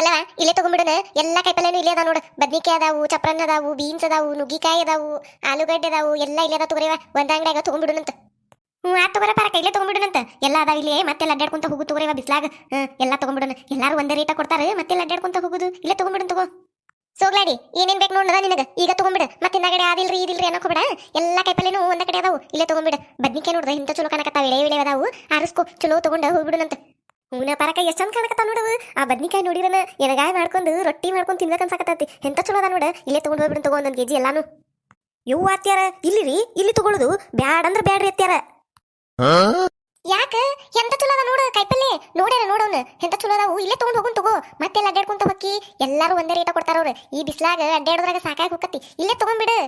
ಕಲ್ಲವ ಇಲ್ಲೇ ತಗೊಂಡ್ಬಿಡೋಣ. ಎಲ್ಲ ಕಾಯಿಪಲ್ಲೆನೂ ಇಲ್ಲೇ ಅದಾವ ನೋಡು. ಬದ್ನಿಕಾಯಿ ಅದಾವು ಚಪ್ರನ್ ಅದಾವು ಬೀನ್ಸ್ ಅದಾವು, ನುಗ್ಗಿಕಾಯಿ ಅದಾವು, ಆಲೂಗಡ್ಡೆ ಅದಾವು, ಎಲ್ಲ ಇಲ್ಲೇ ಅದಾವ ತಗೋರಿವ ಒಂದ ಅಂಗಡಿಯಾಗ ತಗೊಂಡ್ಬಿಡುನಂತ ಹ್ಞೂ ಆ ತಗೋರ ಪಾರಕ ಇಲ್ಲೇ ತಗೊಂಡ್ಬಿಡುನಂತ ಎಲ್ಲ ಅದಾವ ಇಲ್ಲಿ ಮತ್ತೆಲ್ಲ ಅಡ್ಡಾಡ್ಕೊಂತ ಹೋಗು ತಗೋರಿವ ಬಿಸ್ಲಾಗ. ಎಲ್ಲ ತಗೊಂಡ್ಬಿಡೋಣ. ಎಲ್ಲಾರು ಒಂದೇ ರೇಟ ಕೊಡ್ತಾರೆ ಮತ್ತೆಲ್ಲ ಅಡ್ಡಾಡ್ಕೊಂತ ಹೋಗುದು. ಇಲ್ಲೇ ತಗೊಂಡ್ಬಿಡನ್ ತಗೋ. ಸೋಗ್ಲಾಡಿ ಏನೇನ್ ಬೇಕು ನೋಡದ ನಿನಗೆ. ಈಗ ತಗೊಂಡ್ಬಿಡ. ಮತ್ತೆ ಹಿಂದಾಗಡೆ ಆದಿಲ್ರಿ ಇದಿಲ್ರಿ ಅನ್ನೋ ಹೋಗ್ಬೇಡ. ಎಲ್ಲ ಕಾಯಿಪಲ್ಲೆನೂ ಒಂದ ಕಡೆ ಅದಾವು. ಇಲ್ಲೇ ತಗೊಂಡ್ಬಿಡ. ಬದ್ನಿಕಾಯಿ ನೋಡ್ದ ಇಂತ ಚಲೋ ಕಾಣಕತ್ತಾವ. ಇಳೆ ಇಳೆ ಅದಾವು. ಆರಿಸ್ಕೋ. ಚಲೋ ತಗೊಂಡ ಹೋಗ್ಬಿಡುನಂತ ಹೂನ ಪರಕ ಎಷ್ಟು ಚಂದ ಕಾಣಕತ್ತ ನೋಡು ಆ ಬದ್ನಿಕಾಯಿ ನೋಡಿರನ ಎನಗಾಯ ಮಾಡ್ಕೊಂಡು ರೊಟ್ಟಿ ಮಾಡ್ಕೊಂಡು ತಿನ್ಬೇಕು ಅನ್ಸಾಕತ್ತೈತಿ ಎಂತ ಚಲೋ ಅದ ನೋಡ. ಇಲ್ಲೇ ತಗೊಂಡು ಹೋಗ್ಬಿಡು ತಗೋ ಒಂದೊಂದು ಕೆಜಿ ಎಲ್ಲಾನು. ಇವು ಅತ್ಯಾರ ಇಲ್ಲಿ ರೀ ಇಲ್ಲಿ ತಗೊಳುದು. ಬ್ಯಾಡ್ ಅಂದ್ರೆ ಬ್ಯಾಡ್ರಿ ಅತ್ಯಾರ. ಯಾಕ? ಎಂತ ಚಲೋ ಅದ ನೋಡು ಕೈಪಲ್ಲೆ. ನೋಡ್ಯಾರ ನೋಡೋನು ಎಂತ ಚಲೋ ಅದಾವು ಇಲ್ಲೇ ತಗೊಂಡ್ ಹೋಗುನ್ ತಗೋ. ಮತ್ತೆ ಎಲ್ಲ ಅಡ್ಡಾಡ್ಕೊಂತ ಹೊಕ್ಕಿ. ಎಲ್ಲಾರು ಒಂದೇ ರೇಟ ಕೊಡ್ತಾರ ಅವ್ರು. ಈ ಬಿಸ್ಲಾಗ ಅಡ್ಡಾಡೋದ್ರಾಗ ಸಾಕಾಗಿ ಹೋಗತ್ತಿ ಇಲ್ಲೇ ತಗೊಂಡ್ಬಿಡು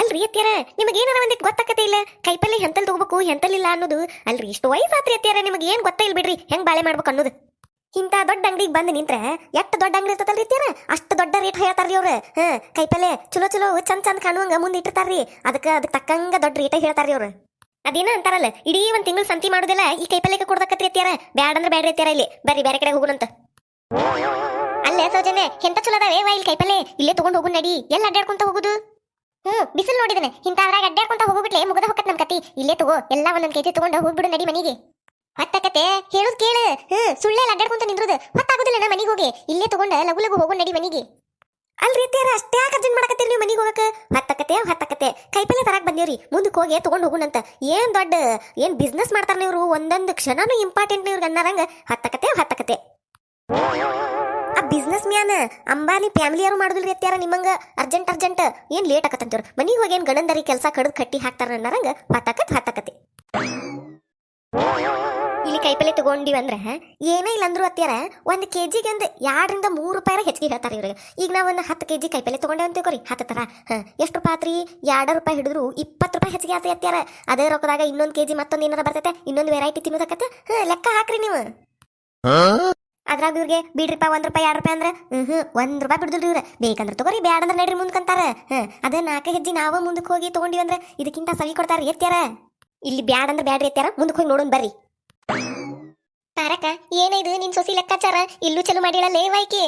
ಅಲ್ರಿ ಅತ್ಯಾರ ನಿಮಗೆ ಏನಾರ ಒಂದಿಟ್ಟು ಗೊತ್ತಾಕತೆ ಇಲ್ಲ? ಕೈಪಲ್ಲೆ ಎಂತಲ್ ತಗೋಬೇಕು ಎಂತಲಿಲ್ಲ ಅನ್ನೋದು? ಅಲ್ರಿ, ಇಷ್ಟು ವಯಸ್ಸಾತ್ರಿ ಅತ್ಯಾರ ನಿಮಗೆ ಏನ್ ಗೊತ್ತ ಇಲ್ಲ ಬಿಡ್ರಿ, ಹೆಂಗ್ ಬಾಳೆ ಮಾಡ್ಬೇಕು ಅನ್ನೋದು. ಇಂಥ ದೊಡ್ಡ ಅಂಗಡಿಗೆ ಬಂದು ನಿಂತ್ರೆ ಎಷ್ಟು ದೊಡ್ಡ ಅಂಗಡಿ ಇರ್ತದಲ್ರಿ ಅತ್ಯಾರ ಅಷ್ಟು ದೊಡ್ಡ ರೇಟ್ ಹೇಳ್ತಾರ್ರಿ ಅವ್ರು. ಹಾ, ಕೈಪಲ್ಲೆ ಚಲೋ ಚಲೋ ಚಂದ ಚಂದ ಕಾಣುವಂಗ ಮುಂದೆ ಇಟ್ಟಿರ್ತಾರ್ರಿ. ಅದಕ್ಕೆ ಅದಕ್ಕೆ ತಕ್ಕಂಗ ದೊಡ್ಡ ರೇಟ್ ಹೇಳ್ತಾರ್ರಿ ಅವ್ರು. ಅದೇನ ಅಂತಾರಲ್ಲ, ಇಡೀ ಒಂದ್ ತಿಂಗಳು ಸಂತಿ ಮಾಡೋದಿಲ್ಲ ಈ ಕೈಪಲ್ಯಕ್ಕೆ ಕೊಡ್ದಕ್ಕತ್ರಿ ಅತ್ಯಾರ ಬ್ಯಾಡ ಅಂದ್ರೆ ಬ್ಯಾಡ್ರಿ ಅತ್ಯಾರ ಇಲ್ಲಿ. ಬರ್ರಿ ಬೇರೆ ಕಡೆ ಹೋಗುಣಂತ. ಅಲ್ಲೇ ಸೌಜನ್ಯ, ಎಂತ ಚಲೋ ಅದಾವೆ ವಾ ಇಲ್ಲಿ ಕೈಪಲ್ಲೆ? ಇಲ್ಲೇ ತಗೊಂಡ್ ಹೋಗು ನಡಿ. ಎಲ್ಲ ಅಡ್ಡಾಡ್ಕೊಂತ ಹೋಗುದು. ಹ್ಮ್, ಬಿಸಿಲು ನೋಡಿದನೆ. ಇಂತಾದ್ರಾಗ ಅಡ್ಡಾಡ್ಕೊಂತ ಹೋಗ್ಬಿಟ್ಲೆ ಮುಗದ ಹೊಕ್ಕತ್ ನಮ್ ಕತಿ ಇಲ್ಲೇ ತಗೋ, ಎಲ್ಲ ಒಂದೊಂದ್ ಕೆಜಿ ತಗೊಂಡು ಹೋಗ್ಬಿಡು ನಡಿ ಮನಿಗೆ. ಹೊತ್ತಕತೆ ಹೇಳುದ್ ಕೇಳು. ಹ್ಮ್, ಸುಳ್ಳೆ ಅಡ್ಡಾಡ್ಕೊಂತ ನಿಂದ್ರುದು. ಹೊತ್ತಾಗುದಿಲ್ಲ ನಾ ಮನೆಗೆ ಹೋಗಿ. ಇಲ್ಲೇ ತಗೊಂಡ ಲಗು ಲಗು ಹೋಗೋ ನಡಿ ಮನೆಗೆ. ಅಲ್ರಿ ಅತ್ಯಾರ ಅಷ್ಟೇ ಅರ್ಜೆಂಟ್ ಮಾಡಕತ್ತೀರಿ ನೀವು ಮನೆಗೆ ಹೋಗಕ್ಕೆ ಹತ್ತಕತೆ ಹತ್ತಕತೆ ಕೈಪಲ್ಲೆ ತರಕ್ ಬಂದೇವ್ರಿ. ಮುಂದಕ್ಕೆ ಹೋಗಿ ತಗೊಂಡ್ ಹೋಗುಣಂತ. ಏನ್ ದೊಡ್ಡ, ಏನ್ ಬಿಸ್ನೆಸ್ ಮಾಡ್ತಾರ ಇವ್ರು? ಒಂದೊಂದು ಕ್ಷಣನೂ ಇಂಪಾರ್ಟೆಂಟ್ ಇವ್ರಿಗೆ ಅನ್ನರಂಗ ಹತ್ತಕತೆ ಹತ್ತಕತೆ ಬಿಸ್ನೆಸ್ ಮ್ಯಾನ್ ಅಂಬಾನಿ ಫ್ಯಾಮಿಲಿ ಯಾರು ಮಾಡುದಿಲ್ರಿ ಅತ್ಯಾರ ನಿಮ್ಮಂಗ? ಅರ್ಜೆಂಟ್ ಅರ್ಜೆಂಟ್ ಏನ್ ಲೇಟ್ ಆಕತ್ತಂತವ್ರು ಮನಿಗೆ ಹೋಗಿ ಏನ್ ಗಣಂದರಿ ಕೆಲಸ ಕಡ್ದು ಕಟ್ಟಿ ಹಾಕ್ತಾರ ಅನ್ನರಂಗ ಹತ್ತಕತ್, ಹತ್ತಕತೆ. ಇಲ್ಲಿ ಕೈಪಲ್ಲೆ ತಗೊಂಡಿವಿ ಅಂದ್ರೆ ಏನೇ ಇಲ್ಲ ಅಂದ್ರು ಅತ್ಯಾರ ಒಂದ್ ಕೆ ಜಿಗೆ ಎರಡರಿಂದ ಮೂರು ರೂಪಾಯಿ ಹೆಚ್ಚಿಗೆ ಹೇಳ್ತಾರೆ ಇವ್ರಿಗೆ. ಈಗ ನಾವು ಒಂದ್ ಹತ್ತು ಕೆಜಿ ಕೈಪಲ್ಲೆ ತಗೊಂಡೆ ಅಂತ ತಿಳ್ಕೊರಿ ಎಷ್ಟು ರೂಪಾಯಿ ರೂಪಾಯಿ ಹಿಡಿದ್ರು ಇಪ್ಪತ್ತು ರೂಪಾಯಿ ಹೆಚ್ಚಿಗೆ ಆತ ಅತ್ಯಾರ ಅದೇ ರೊಕ್ಕದಾಗ ಇನ್ನೊಂದು ಕೆಜಿ ಮತ್ತೊಂದು ಏನಾರ ಬರ್ತೈತೆ? ಇನ್ನೊಂದು ವೆರೈಟಿ ತಿನ್ನೋದಕ್ಕತ್ತೆ ಲೆಕ್ಕ ಹಾಕ್ರಿ ನೀವು. ಅದ್ರಾಗ ಇವ್ರಿಗೆ ಬಿಡ್ರಿಪ್ಪ ಒಂದು ರೂಪಾಯಿ, ಎರಡು ರೂಪಾಯಿ ಅಂದ್ರೆ ಹ್ಹ್ ಒಂದ್ ರೂಪಾಯಿ ಬಿಡ್ದಿಲ್ರಿ ಇವ್ರ. ಬೇಕಂದ್ರೆ ತಗೋರಿ ಬ್ಯಾಡ ಅಂದ್ರೆ ನಡ್ರಿ ಮುಂದ್ಕಂತಾರ ಹಾಂ ಅದೇ ನಾಲ್ಕು ಹೆಜ್ಜೆ ನಾವು ಮುಂದಕ್ಕೆ ಹೋಗಿ ತೊಗೊಂಡಿವಿ ಅಂದ್ರೆ ಇದಕ್ಕಿಂತ ಸವಿ ಕೊಡ್ತಾರ ಎತ್ಯಾರ ಇಲ್ಲಿ ಬ್ಯಾಡ ಅಂದ್ರೆ ಬ್ಯಾಡ್ರಿ ಎತ್ಯಾರ ಮುಂದಕ್ಕೆ ಹೋಗಿ ನೋಡೋಣ ಬರ್ರಿ. ತಾರಕ ಏನಿದು ನಿನ್ ಸೊಸಿ ಲೆಕ್ಕಾಚಾರ? ಇಲ್ಲೂ ಚಲೋ ಮಾಡಿಳಲ್ಲೇ ವೈಕಿ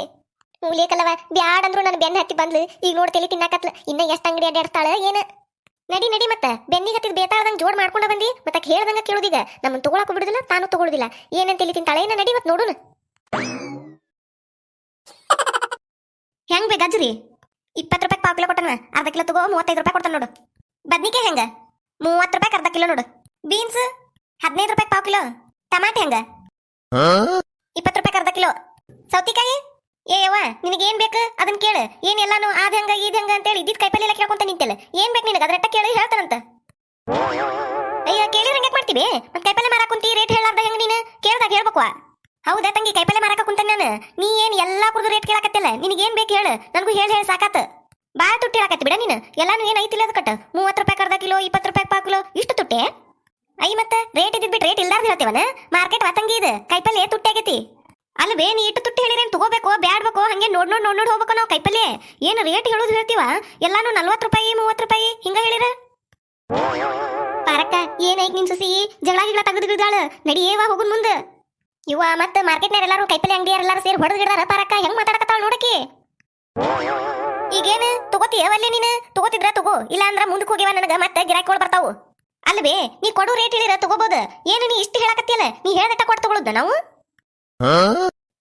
ಮೂಲೇಕಲ್ಲವ ಬ್ಯಾಡ ಅಂದ್ರು ನನ್ನ ಬೆನ್ನ ಹತ್ತಿ ಬಂದ್ಲು. ಈಗ ನೋಡಿ ತಲೆ ತಿನ್ನಾಕತ್ಲ. ಇನ್ನ ಎಷ್ಟು ಅಂಗಡಿ ಅಡ್ಡಾಡ್ತಾಳ ಏನ? ನಡಿ ನಡಿ ಮತ್ತ. ಬೆನ್ನಿಗೆ ಹತ್ತಿದ ಬೇತಾಳ್ದಂಗೆ ಜೋಡ್ ಮಾಡ್ಕೊಂಡ ಬಂದಿ. ಮತ್ತ ಹೇಳ್ದಂಗ ಕೇಳುದೀಗ ನಮ್ಮನ್ನ ತಗೊಳಕ್ ಬಿಡುದಿಲ್ಲ, ತಾನು ತಗೊಳುದಿಲ್ಲ. ಏನಂತ ಇಲ್ಲಿ ತಿಂತಾಳೆ, ಏನ ನಡಿ ಮತ್ ನೋಡುನು. ಹೆಂಗ್ ಬೇ ಗಜ್ರಿ ಇಪ್ಪತ್ತು ರೂಪಾಯಿ ಪಾವ್ ಕಿಲೋ ಕೊಟ್ಟನ ಅರ್ಧ ಕಿಲೋ ತಗೋ ಮೂವತ್ತೈದು ರೂಪಾಯಿ ಕೊಡ್ತಾನ ನೋಡು. ಬದ್ನಿಕಾಯಿ ಹೆಂಗ? ಮೂವತ್ತು ರೂಪಾಯಿ ಅರ್ಧ ಕಿಲೋ ನೋಡು. ಬೀನ್ಸ್ ಹದಿನೈದು ರೂಪಾಯಿ ಪಾವ್ ಕಿಲೋ. ಟಮಾಟೆ ಹೆಂಗ? ಇಪ್ಪತ್ತು ರೂಪಾಯಿ ಅರ್ಧ ಕಿಲೋ. ಸೌತಿಕಾಯಿ? ಏ ಯವ್ವ ಏನ್ ಬೇಕು? ಅದನ್ನ ಕೇಳು. ಏನ್ ಎಲ್ಲಾನು ಆದ ಹೆಂಗ ಇದ್ ಹೆಂಗ ಅಂತೇಳಿ ಇದ್ದಿದ್ ಕೈಪಲ್ಲೆಲ್ಲ ಕೇಳ್ಕೊಂತ ನಿಂತಲ್ಲ. ಏನ್ ಬೇಕು ನಿನಗೆ? ಅದರಟ್ಟ ಕೇಳಿ ಹೇಳ್ತಾನಂತ. ಅಯ್ಯ ಕೇಳಿ ಹೆಂಗ್ ಮಾಡ್ತೀವಿ? ಮತ್ತೆ ಕೈಪಲ್ಲೆ ಮಾರಾಕುಂತಿ ರೇಟ್ ಹೇಳಾರ್ದ ಹೆಂಗ ನೀನು? ಕೇಳ್ದಾಗ ಹೇಳ್ಬೇಕು ಹೌದಾ ತಂಗಿ? ಕೈಪಲ್ಲೆ ಮಾರಾಕ ಕುಂತ ನಾನು. ನೀ ಏನ್ ಎಲ್ಲಾ ಕುಡ್ದು ರೇಟ್ ಕೇಳಕತ್ತಿಲ್ಲ? ನಿನಗೇನ್ ಬೇಕು ಹೇಳು. ನನಗೂ ಹೇಳಿ ಹೇಳಿ, ಸಾಕಾತ. ಬಾಳ ತುಟ್ಟಿ ಹೇಳಕತ್ತಿ ಬಿಡ ನೀನು. ಎಲ್ಲಾನು ಏನ್ ಐತಿಲ್ಲ ಅದು ಕಟ್ಟ. ಮೂವತ್ತು ರೂಪಾಯಿ ಅರ್ಧ ಕಿಲೋ, ಇಪ್ಪತ್ತು ರೂಪಾಯಿ ಪಾ ಕಿಲೋ, ಇಷ್ಟು ತುಟ್ಟಿ? ಐ ಮತ್ತೆ ರೇಟ್ ಇದ್ದಿದ್ ಬಿಟ್ಟು ರೇಟ್ ಇಲ್ಲಾರ್ದು ಹೇಳ್ತೇವನ ಮಾರ್ಕೆಟ್ ವತಂಗಿ ಇದು? ಕೈಪಲ್ಲೆ ತುಟ್ಟಿ ಆಗೈತಿ. ಅಲ್ವೇ ನೀ ಇಟ್ಟು ತುಟ್ಟಿ ಹೇಳಿರೇನ್? ತಗೋಬೇಕು, ಬ್ಯಾಡ್ಬೇಕು, ಹಂಗೆ ನೋಡ್ ನೋಡ್ ನೋಡ್ ನೋಡ್ ಹೋಗ್ಬೇಕು ನಾವು ಕೈಪಲ್ಲೆ ಏನು ರೇಟ್ ಹೇಳೋದು ಹೇಳ್ತೀವ? ಎಲ್ಲಾನು ನಲ್ವತ್ತು ರೂಪಾಯಿ, ಮೂವತ್ತು ರೂಪಾಯಿ, ಹಿಂಗ ಹೇಳಿರ? ಪಾರಕ್ಕ ಏನೈಕ್ ನಿನ್ ಸುಸಿ? ಜಗಳ ಗಿಗಳ ತೆಗೆದುಗಿದಾಳ ನಡಿಯೇವಾ ಹೋಗುನ್ ಮುಂದೆ. ಇವ ಮತ್ತ ಮಾರ್ಕೆಟ್ನಾಗ ಎಲ್ಲಾರು ಕೈಪಲ್ಲೆ ಅಂಗಡಿಯರ್ ಎಲ್ಲಾರು ಸೇರಿ ಹೊಡೆದು ಗಿಡದಾರ ಪಾರಕ್ಕ ಹೆಂಗ್ ಮಾತಾಡಕತ್ತಾಳ ನೋಡಕಿ? ಈಗೇನು ಅಲ್ಲೇ ನೀನು? ತಗೋತಿದ್ರ ತಗೋ ಇಲ್ಲ ಅಂದ್ರ ಮುಂದಕ್ಕೆ ಹೋಗಿವ ನನಗ ಮತ್ತೆ ಗಿರಾಕಿಗಳು ಬರ್ತಾವು. ಅಲ್ವೇ ನೀ ಕೊಡು ರೇಟ್ ಹೇಳಿರ ತಗೋಬಹುದು ಏನು ನೀ ಇಷ್ಟು ಹೇಳಕತ್ತಿಯಲ್ಲ? ನೀ ಹೇಳ್ದಟ್ಟ ಕೊಟ್ಟು ತಗೊಳುದ ನಾವು?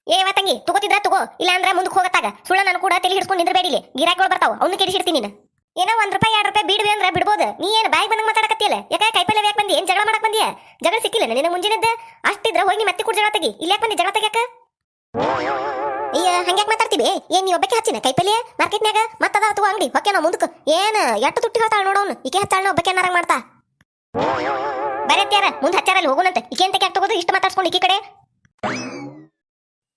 ಏ ತಂಗಿ, ತಗೋತಿದ್ರ ತಗೋ ಇಲ್ಲ ಅಂದ್ರ ಮುಂದಕ್ಕೆ ಹೋಗತ್ತಾಗ. ಸುಳ್ಳ ನಾನು ಕೂಡ ತಲೆ ಹಿಡ್ಕೊಂಡು ನಿಂದ್ರಬೇಡಿಲಿ. ಗಿರಾಕಿಗಳು ಬರ್ತಾವ, ಅವ್ನು ಕೆಡಿಸಿಡ್ತೀನಿ ನೀನು. ಏನೋ ಒಂದ್ ರೂಪಾಯಿ, ಎರಡು ರೂಪಾಯಿ ಬಿಡ್ವಿ ಅಂದ್ರೆ ಬಿಡ್ಬೋದು. ನೀ ಏನು ಬಾಯಿ ಬಂದಂಗ ಮಾತಾಡಕತ್ತಿಯಲ್ಲ? ಯಾಕೆ ಕೈಪಲ್ಲೆ ಯಾಕೆ ಬಂದಿ? ಏನ್ ಜಗಳ ಮಾಡಕ್ ಬಂದಿಯ? ಜಗಳ ಸಿಕ್ಕಿಲ್ಲ ನಿನ್ನ ಮುಂಜಿನದ್ದ ಅಷ್ಟಿದ್ರ ಹೋಗಿ ಮತ್ತೆ ಕೂಡ ಜಗಳ ತೆಗಿ. ಇಲ್ಲಿ ಯಾಕೆ ಬಂದಿ? ಜಗಳ ತೆಗ್ಯಾಕ? ಅಯ್ಯ, ಹಂಗ್ಯಾಕ್ ಮಾತಾಡ್ತೀವಿ? ಏನ್ ನೀ ಒಬ್ಬಕ್ಕೆ ಹಚ್ಚಿನ? ಕೈಪಲ್ಲೆ? ಮಾರ್ಕೆಟ್ನ್ಯಾಗ? ಮತ್ತದ ಅಥವಾ ಅಂಗಡಿ. ಹೊಕ್ಕೆ ನಾವು ಮುಂದಕ್ಕೆ. ಏನ್ ಎಟ್ಟು ತುಟ್ಟಿ ಹೇಳ್ತಾಳ ನೋಡೋನು ಈಕೆ ಹಚ್ಚಾಳ ಒಬ್ಬಕ್ಕೆ ಏನಾರ ಮಾಡ್ತಾ. ಬರತ್ಯಾರ ಮುಂದೆ ಹಚ್ಚಾರಲ್ಲಿ ಹೋಗೋಣಂತೆ ಈಕೆ ಅಂತ ಕ್ಯಾಕ್ ತಗೋದು? ಇಷ್ಟು ಮಾತಾಡ್ಸ್ಕೊಂಡು ಈಕೆ ಕಡೆ.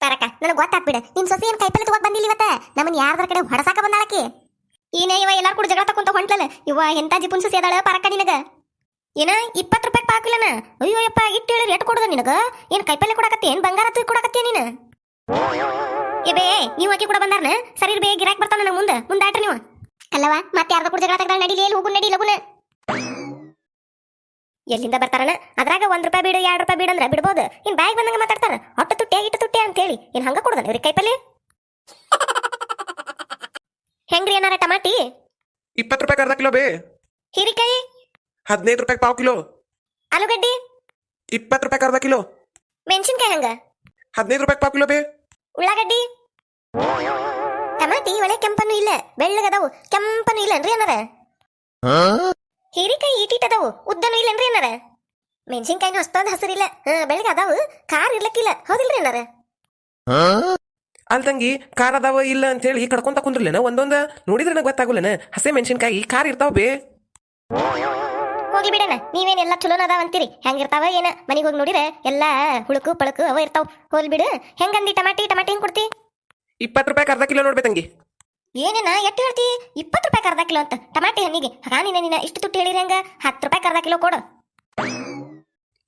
ತಾರಕ ನನಗೆ ಗೊತ್ತಾಗ್ಬಿಡ. ನಿಮ್ ಸೊಸೆ ಏನ್ ಕೈಪಲ್ಲೆ ತಗೋಕ್ ಬಂದಿಲ್ಲ ಇವತ್ತ? ನಮ್ಮನ್ ಯಾರ್ದಾರ ಕಡೆ ಹೊಡಸಾಕ ಬಂದಾಳಕಿ ಏನೇ ಇವ ಎಲ್ಲಾರು ಕೂಡ ಜಗಳ ತಕೊಂತ ಹೊಂಟ್ಲಲ್ಲ? ಇವ ಎಂತ ಜಿಪುನ್ ಸೊಸೆ ಅದಾಳ? ಪರಕ ನಿನಗ. ಏನ? ಇಪ್ಪತ್ತು ರೂಪಾಯಿ ಪಾಕಿಲ್ಲನ ಅಯ್ಯೋ ಯಪ್ಪ, ಇಟ್ಟು ಹೇಳಿ ರೇಟ್ ಕೊಡುದ ನಿನಗ? ಏನ್ ಕೈಪಲ್ಲೆ ಕೊಡಕತ್ತಿ? ಏನ್ ಬಂಗಾರ ತೂ ಕೊಡಕತ್ತೀಯ ನೀನು? ಏ ಬೇ ನೀವು ಆಕಿ ಕೂಡ ಬಂದಾರ್ನ? ಸರಿ ಬೇ, ಗಿರಾಕ್ ಬರ್ತಾನ ನನಗೆ ಮುಂದೆ. ಮುಂದಾಟ್ರಿ ನೀವು. ಅಲ್ಲವಾ, ಮತ್ತೆ ಯಾರ್ದ ಕೂಡ ಜಗಳ ತೆಗ್ದಾಳ? ನಡಿಲಿ ಎಲ್ಲಿ ಹೋಗು ನಡಿ, ಲಗುನ. ಎಲ್ಲಿಂದ ಬರ್ತಾರನ ಅದ್ರಾಗ ಒಂದ್ ರೂಪಾಯಿ ಬಿಡು, ಎರಡು ರೂಪಾಯಿ ಬಿಡಂದ್ರ ಅಂದ್ರೆ ಬಿಡ್ಬೋದು. ಇನ್ ಬ್ಯಾಗ್ ಬಂದಂಗ ಮಾತಾಡ್ತಾರ. ಒಟ್ಟು ತುಟ್ಟಿ, ಇಟ್ಟು ತುಟ್ಟಿ ಅಂತ ಹೇಳಿ ಏನ್ ಹಂಗ ಕೊಡದ ಇವ್ರಿಗೆ ಕೈಪಲ್ಲಿ ಅರ್ಧ ಕಿಲೋ ಬೇ. ಹೀರಿಕಾಯಿ? ಹದಿನೈದು ರೂಪಾಯಿ ಪಾವ್ ಕಿಲೋ. ಆಲೂಗಡ್ಡಿ? ಇಪ್ಪತ್ತು ರೂಪಾಯಿ ಅರ್ಧ ಕಿಲೋ. ಮೆಣಸಿನ್ಕಾಯಿ ಹಂಗ? ಹದಿನೈದು ರೂಪಾಯಿ ಪಾವ್ ಕಿಲೋ ಬೇ. ಉಳ್ಳಾಗಡ್ಡಿ? ಟಮಾಟಿ ಒಳ್ಳೆ ಕೆಂಪನು ಇಲ್ಲ ಬೆಳ್ಳಗದಾವು ಇಲ್ಲ ಇಲ್ಲನ್ರಿ ಏನಾರ? ಹೀರಿಕಾಯಿ ಈಟೀಟ್ ಅದಾವು ಉದ್ದನು ಇಲ್ಲನ್ರಿ ಏನಾರ ಮೆಣಸಿನ್ಕಾಯಿನೂ ಅಷ್ಟೊಂದು ಹಸಿರಿಲ್ಲ ಹಾ ಬೆಳಗ್ಗೆ ಅದಾವು ಖಾರ ಇರ್ಲಕ್ಕಿಲ್ಲ ಹೌದಿಲ್ರಿ ಅನ್ನಾರ ಅಲ್ ತಂಗಿ ಕಾರ್ ಅದಾವ ಇಲ್ಲ ಅಂತ ಹೇಳಿ ಕಡ್ಕೊಂತ ಕುಂದ್ರಲೇನ ಒಂದೊಂದ ನೋಡಿದ್ರೆ ನಂಗೆ ಗೊತ್ತಾಗುಲ್ಲನ? ಹಸೆ ಮೆಣಸಿನ್ಕಾಯಿ ಕಾರ್ ಇರ್ತಾವ ಬೇ. ಹೋಗಿ ಬಿಡಣ. ನೀವೇನ್ ಎಲ್ಲ ಚಲೋನ ಅದಾವ ಅಂತೀರಿ? ಹೆಂಗಿರ್ತಾವ ಏನ? ಮನೆಗೆ ಹೋಗಿ ನೋಡಿದ್ರೆ ಎಲ್ಲಾ ಹುಳುಕು ಪಳಕು ಅವ ಇರ್ತಾವ. ಹೋಲ್ ಬಿಡು. ಹೆಂಗಂದಿ ಟಮಾಟಿ? ಟಮಾಟಿ ಹೆಂಗ್ ಕೊಡ್ತಿ? ಇಪ್ಪತ್ತು ರೂಪಾಯಿ ಅರ್ಧ ಕಿಲೋ ನೋಡ್ಬೇ ತಂಗಿ. ಏನೇನ? ಎಷ್ಟು ಹೇಳ್ತಿ? ಇಪ್ಪತ್ತು ರೂಪಾಯಿ ಅರ್ಧ ಕಿಲೋ ಅಂತ. ಟಮಾಟಿ ಹಣ್ಣಿಗೆ. ಹಾನಿನ ನೀನ ಇಷ್ಟು ತುಟ್ಟಿ ಹೇಳಿರಿ ಹಂಗ? ಹತ್ತು ರೂಪಾಯಿ ಅರ್ಧ ಕಿಲೋ ಕೊಡು.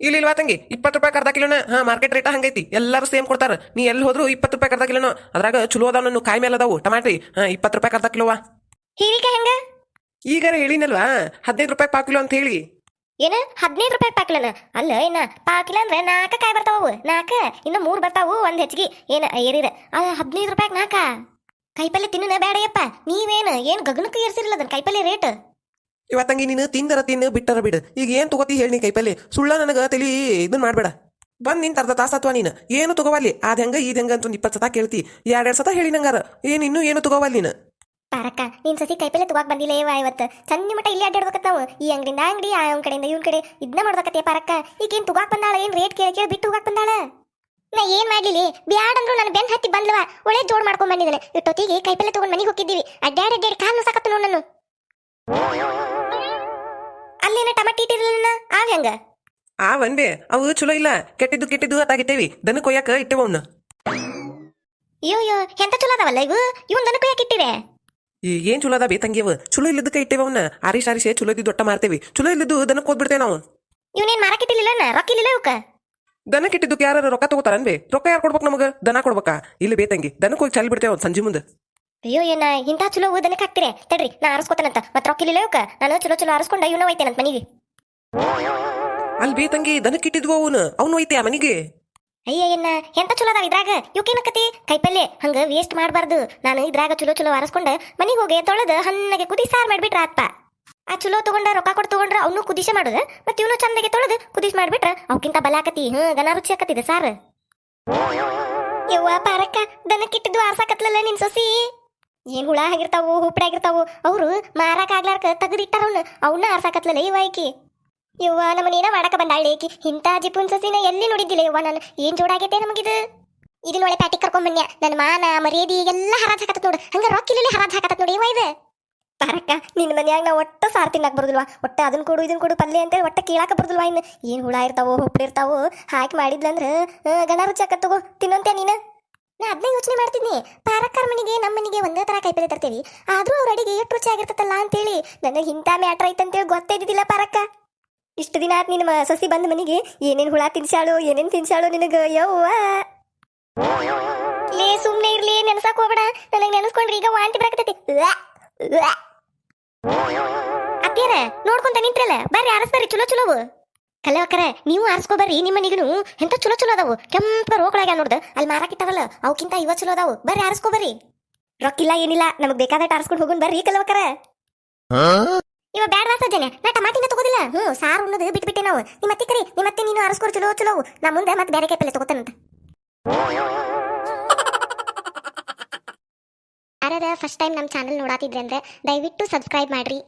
ಇಲ್ಲ ಇಲ್ವಾ ತಂಗಿ? ಇಪ್ಪತ್ತು ರೂಪಾಯಿ ಅರ್ಧ ಕಿಲೋನ ಹಾ ಮಾರ್ಕೆಟ್ ರೇಟ್ ಹಂಗೈತಿ. ಎಲ್ಲರೂ ಸೇಮ್ ಕೊಡ್ತಾರ. ನೀ ಎಲ್ಲಿ ಹೋದ್ರು ಇಪ್ಪತ್ತು ರೂಪಾಯಿ ಅರ್ಧ ಕಿಲೋನ. ಅದ್ರಾಗ ಚಲೋ ಅದಾವ ನಾನು ಕಾಯಿ ಮೇಲೆ ಅದಾವು. ಟಮಾಟಿ ಹಾ ಇಪ್ಪತ್ತು ರೂಪಾಯಿ ಅರ್ಧ ಕಿಲೋವಾ? ಹೀರಿಕಾಯಿ ಹೆಂಗ? ಈಗಾರ ಹೇಳಿನಲ್ವಾ? ಹದಿನೈದು ರೂಪಾಯಿ ಪಾವ್ ಕಿಲೋ ಅಂತ ಹೇಳಿ. ಏನ? ಹದಿನೈದು ರೂಪಾಯಿ ಪಾಕಿಲನ ಅಲ್ಲ ಏನ ಪಾಕಿಲ ಅಂದ್ರೆ ನಾಲ್ಕ ಕಾಯಿ ಬರ್ತಾವು ನಾಲ್ಕ ಇನ್ನು ಮೂರು ಬರ್ತಾವು ಒಂದ್ ಹೆಚ್ಚಿಗೆ ಏನ ಏರಿರ. ಆ ಹದಿನೈದು ರೂಪಾಯಿ ನಾಲ್ಕ? ಕೈಪಲ್ಲೆ ತಿನ್ನ ಬೇಡಯಪ್ಪ ನೀವೇನು? ಏನು ಗಗನಕ್ಕೆ ಏರ್ಸಿರಲ್ಲ ಅದನ್ನ ಕೈಪಲ್ಲೆ ರೇಟ್ ಇವತ್ತಂಗಿ ನೀನು ತಿಂದರ ತಿನ್ನು ಬಿಟ್ಟರ ಬಿಡು. ಈಗ ಏನು ತಗೋತಿ ಹೇಳಿ ಕೈಪಲ್ಲಿ ಸುಳ್ಳ ನನಗೆ ತಲಿ ಇದನ್ನ ಮಾಡಬೇಡ. ಬಂದ್ ನಿಂತ ಅರ್ಧ ತಾಸ ಅಥವಾ ನೀನು? ಏನು ತಗೋವಲ್ಲಿ? ಅದ ಹೆಂಗ, ಈದ್ ಹೆಂಗ ಅಂತ ಒಂದು ಇಪ್ಪತ್ತು ಸತ ಕೇಳ್ತಿ. ಎರಡೆರಡು ಸತ ಹೇಳಿ ನಂಗಾರ. ಏನು ಇನ್ನೂ ಏನು ತಗೋವಲ್ಲಿ ನೀನು? ಪಾರಕ್ಕ, ನೀನ್ ಸಸಿ ಕೈಪಲ್ಲೆ ತಗೋಕ್ ಬಂದಿಲ್ಲ ಏವ ಇವತ್ತು. ಸಣ್ಣ ಮಟ್ಟ ಇಲ್ಲಿ ಅಡ್ಡಾಡ್ಬೇಕತ್ ನಾವು. ಈ ಅಂಗಡಿಯಿಂದ ಅಂಗಡಿ, ಆ ಕಡೆಯಿಂದ ಇವ್ನ ಕಡೆ. ಇದನ್ನ ಮಾಡ್ಬೇಕತ್ತೆ ಪಾರಕ್ಕ. ಈಗ ಏನ್ ತಗೋಕ್ ಬಂದಾಳ? ಏನ್ ರೇಟ್ ಕೇಳಿ ಕೇಳಿ ಬಿಟ್ಟು ತಗೋಕ್ ಬಂದಾಳ? ನಾ ಏನ್ ಮಾಡ್ಲಿಲಿ? ಬ್ಯಾಡ್ ಅಂದ್ರು ನನ್ನ ಬೆನ್ ಹತ್ತಿ ಬಂದ್ಲವ. ಒಳ್ಳೆ ಜೋಡ್ ಮಾಡ್ಕೊಂಡ್ ಬಂದಿದ್ದಾಳೆ. ಇಟ್ಟೊತ್ತಿಗೆ ಕೈಪಲ್ಲೆ ತಗೊಂಡ್ ಮನೆಗೆ ಹೋಗಿದ್ದೀವಿ. ಅಡ್ಡಾಡ್ ಅಡ್ಡಾಡಿ ಕಾಲು ಸಾಕತ್ತು ನೋಡ್ ನಾನು ಅಲ್ಲೇನ ಆಗ ಹೆಂಗ? ಆ ಬೇ ಅವು ಚಲೋ ಇಲ್ಲ. ಕೆಟ್ಟಿದ್ದು ಕೆಟ್ಟಿದ್ದು ಅತ್ತಾಗಿತ್ತೇವಿ ದನ ಕೊಯ್ಯಕ ಇಟ್ಟೇವ ಅವ್ನ. ಅಯ್ಯೋ ಅಯ್ಯೋ ಎಂತ ಚಲೋ ಅದಾವಲ್ಲ ಇವು? ಇವನ್ ದನ ಯಾಕೆ ಇಟ್ಟಿವೆ? ಈ ಏನ್ ಚಲೋ ಅದ ಬೇ ತಂಗಿಯವ ಚಲೋ ಇಲ್ಲದಕ್ಕೆ ಇಟ್ಟೇವ ಅವನ್ನ ಆರಿಶ್ ಆರಿಶೆ ಚಲೋ ಇದ್ದು ದೊಡ್ಡ ಮಾರ್ತೇವಿ. ಚಲೋ ಇಲ್ಲದ್ದು ದನ ಕೋದ್ಬಿಡ್ತೇವೆ ನಾವು. ಇವನೇನ್ ಮಾರಕ್ಕಿಟ್ಟಿಲ್ಲ ರೊಕ್ಕ ಇಲ್ಲ ಇವಕ್ಕ ದನ ಕೆಟ್ಟಿದ್ದಕ್ಕೆ ಯಾರು ರೊಕ್ಕ ತಗೋತಾರನ್ ಬೇ ರೊಕ್ಕ ಯಾರು ಕೊಡ್ಬೇಕು ನಮಗ? ದನ ಕೊಡ್ಬೇಕಾ? ಇಲ್ಲಿ ಬೇ ತಂಗಿ ದನಕ್ಕೆ ಹೋಗಿ ಚಲ್ ಬಿಡ್ತೇವೆ ಸಂಜೆ ಮುಂದೆ. ಅಯ್ಯೋ ಏನ ಇಂಥ ಚಲೋ ದನಕ್ಕೆ ಹಾಕ್ತಿರೆ. ತಡ್ರಿ ನಾ ಆರಿಸ್ಕೊತಾನಂತ. ಮತ್ತೆ ರೊಕ್ಕ ಇಲ್ಲ ಇವಕ್ಕ ನಾನು ಚಲೋ ಚಲೋ ಆರಿಸ್ಕೊಂಡ ಇವನ ಹೋಯ್ತೇನಂತ ಮನಿಗೆ. ಅಲ್ಲಿ ಬೇ ತಂಗಿ, ದನಕ್ಕಿಟ್ಟಿದ್ವು ಅವನು. ಅವನು ಐತೆ ಆ ಮನಿಗೆ. ಅಯ್ಯ ಏನ ಎಂತ ಚಲೋ ಅದಾವ ಇದ್ರಾಗ? ಇವಕ್ಕೇನಕತಿ ಕೈಪಲ್ಲೆ ಹಂಗ ವೇಸ್ಟ್ ಮಾಡಬಾರ್ದು. ನಾನು ಇದ್ರಾಗ ಚಲೋ ಚಲೋ ಆರಿಸ್ಕೊಂಡ ಮನಿಗೆ ಹೋಗಿ ತೊಳೆದ ಹಣ್ಣಗೆ ಕುದಿ ಸಾರ್ ಮಾಡ್ಬಿಟ್ರ ಆತ್ಪ ಆ ಚಲೋ ತಗೊಂಡ, ರೊಕ್ಕ ಕೊಟ್ಟು ತಗೊಂಡ್ರ ಅವನು ಕುದಿಸೆ ಮಾಡುದ, ಮತ್ತೆ ಇವನು ಚಂದಗೆ ತೊಳೆದು ಕುದಿಸ್ ಮಾಡ್ಬಿಟ್ರ ಅವಕ್ಕಿಂತ ಬಲಾಕತಿ ಹ್ಮ್ ಗನ ರುಚಿ ಆಕತಿದೆ ಸಾರ್. ಯವ್ವ ಪಾರಕ್ಕ, ದನಕ್ಕಿಟ್ಟಿದ್ದು ಆರ್ಸಾಕತ್ಲಲ್ಲ ನಿನ್ ಸೊಸಿ? ಏನ್ ಹುಳ ಆಗಿರ್ತಾವು ಹುಪ್ಪಡಾಗಿರ್ತಾವು ಅವರು ಮಾರಾಕ ಆಗ್ಲಾರ್ಕ ತೆಗೆದಿಟ್ಟಾರ ಅವ್ನ ಅವನ್ನ ಆರ್ಸಾಕತ್ಲಲ್ಲ ಇವ ಯವ್ವ ನಮ್ಮನೇನ ಮಾಡಕ ಬಂದಾಳೆ ಈಕಿ. ಇಂಥ ಜಿಪುನ್ ಸಸಿನ ಎಲ್ಲಿ ನೋಡಿದ್ದಿಲ್ಲ ಯವ್ವ ನಾನು? ಏನ್ ಜೋಡಾಗೈತೆ ನಮಗಿದು? ಇದನ್ನೊಳೆ ಪ್ಯಾಟಿಗೆ ಕರ್ಕೊಂಡ್ ಬನ್ಯ. ನನ್ನ ಮಾನ, ಮರ್ಯಾದಿ ಎಲ್ಲ ಹರಾಜ್ ಹಾಕತ್ತ ನೋಡು. ಹಂಗ ರೊಕ್ಕಿಲಿ ಹರಾಜ್ ಹಾಕತ್ತ ನೋಡಿ ಇವ ಇದು. ಪಾರಕ್ಕ ನಿನ್ನ ಮನ್ಯಾಗ ನಾ ಒಟ್ಟ ಸಾರ್ ತಿನ್ನಕ್ ಬರುದಿಲ್ವಾ? ಒಟ್ಟ ಅದನ್ನ ಕೊಡು ಇದನ್ನ ಕೊಡು, ಪಲ್ಯ ಅಂತೇಳಿ ಒಟ್ಟ ಕೇಳಾಕ ಬರುದಿಲ್ವಾ ಇನ್ನು? ಏನ್ ಹುಳ ಇರ್ತಾವೋ ಹುಪ್ಪಿರ್ತಾವೋ ಹಾಕಿ ಮಾಡಿದ್ಲಂದ್ರ ಗಣ ರುಚಿ ತಗೋ ತಿನ್ನಂತೆ ನೀನು? ನಾ ಅದನ್ನ ಯೋಚನೆ ಮಾಡ್ತಿದ್ನಿ. ಪಾರಕ್ಕರ ಮನೆಗೆ, ನಮ್ಮ ಒಂದೇ ತರ ಕೈಪಲ್ಲೆ ತರ್ತೀವಿ. ಆದ್ರೂ ಅವ್ರ ಅಡಿಗೆ ಎಷ್ಟು ರುಚಿ ಆಗಿರ್ತತಲ್ಲ ಅಂತೇಳಿ ನನಗೆ ಇಂಥ ಮ್ಯಾಟ್ರ್ ಐತಂತೇಳಿ ಗೊತ್ತೇ ಇದ್ದಿದ್ದಿಲ್ಲ ಪಾರಕ್ಕ. ಇಷ್ಟು ದಿನ ಆತ್ ನಿನ್ನ ಸಸಿ ಬಂದ ಮನೆಗೆ ಏನೇನ್ ಹುಳ ತಿನ್ಸಾಳು ಏನೇನ್ ತಿನ್ಸಾಳು ನಿನಗ? ಯವ್ವ. ಲೇ, ಸುಮ್ನೆ ಇರ್ಲಿ, ನೆನಸಾಕ್ ಹೋಗ್ಬೇಡ. ನನಗೆ ನೆನಸ್ಕೊಂಡ್ರೆ ಈಗ ವಾಂತಿ ಬರಕತೈತಿ ಅತ್ತೀರ ನೋಡ್ಕೊಂತ ನಿಂತ್ರಲ್ಲ. ಬರ್ರಿ, ಆರಿಸ್ಬರ್ರಿ, ಚಲೋ ಚಲೋವು ಅಕ್ಕರ, ನೀವು ಆರಿಸ್ಕೊ ಬರ್ರಿ, ನಿಮ್ಮ ಮನೆಗೂ ಎಂತ ಚಲೋ ಚಲೋ ಅದಾವು. ಕೆಂಪ ರೋಕ್ಳಾಗ ನೋಡ್ದು. ಅಲ್ಲಿ ಮಾರಾಕಿಟ್ಟಾವಲ್ಲ ಅವಕ್ಕಿಂತ ಇವ ಚಲೋ ಅದಾವು. ಬರ್ರಿ, ಆರಿಸ್ಕೊ ಬರ್ರಿ. ರೊಕ್ಕಿಲ್ಲ, ಏನಿಲ್ಲ. ನಮಗ್ ಬೇಕಾದಟ್ಟು ಆರಿಸ್ಕೊಂಡು ಹೋಗೋಣ ಬರ್ರಿ ಕಲವಕರ ಇವ ಬ್ಯಾಡ ಜನ ನಾ ಟಮಾಟಿನ ತಗೋದಿಲ್ಲ. ಹ್ಞೂ, ಸಾರು ಉಣ್ಣದು ಬಿಟ್ಬಿಟ್ಟೆ ನಾವು. ನಿಮ್ಮ ಅತ್ತಿ ಕರಿ, ನಿಮ್ಮ ನೀನು ಅರಸ್ಕೋರ್ ಚಲೋ ಚಲೋ. ನಾ ಮುಂದೆ ಮತ್ತೆ ಬೇರೆ ಕೈಪಲ್ಲೆ ತಗೋತಾನಂತ ಯಾರ್ಯಾರ ಫಸ್ಟ್ ಟೈಮ್ ನಮ್ಮ ಚಾನಲ್ ನೋಡಾತಿದ್ರೆ ಅಂದ್ರೆ ದಯವಿಟ್ಟು ಸಬ್ಸ್ಕ್ರೈಬ್ ಮಾಡ್ರಿ.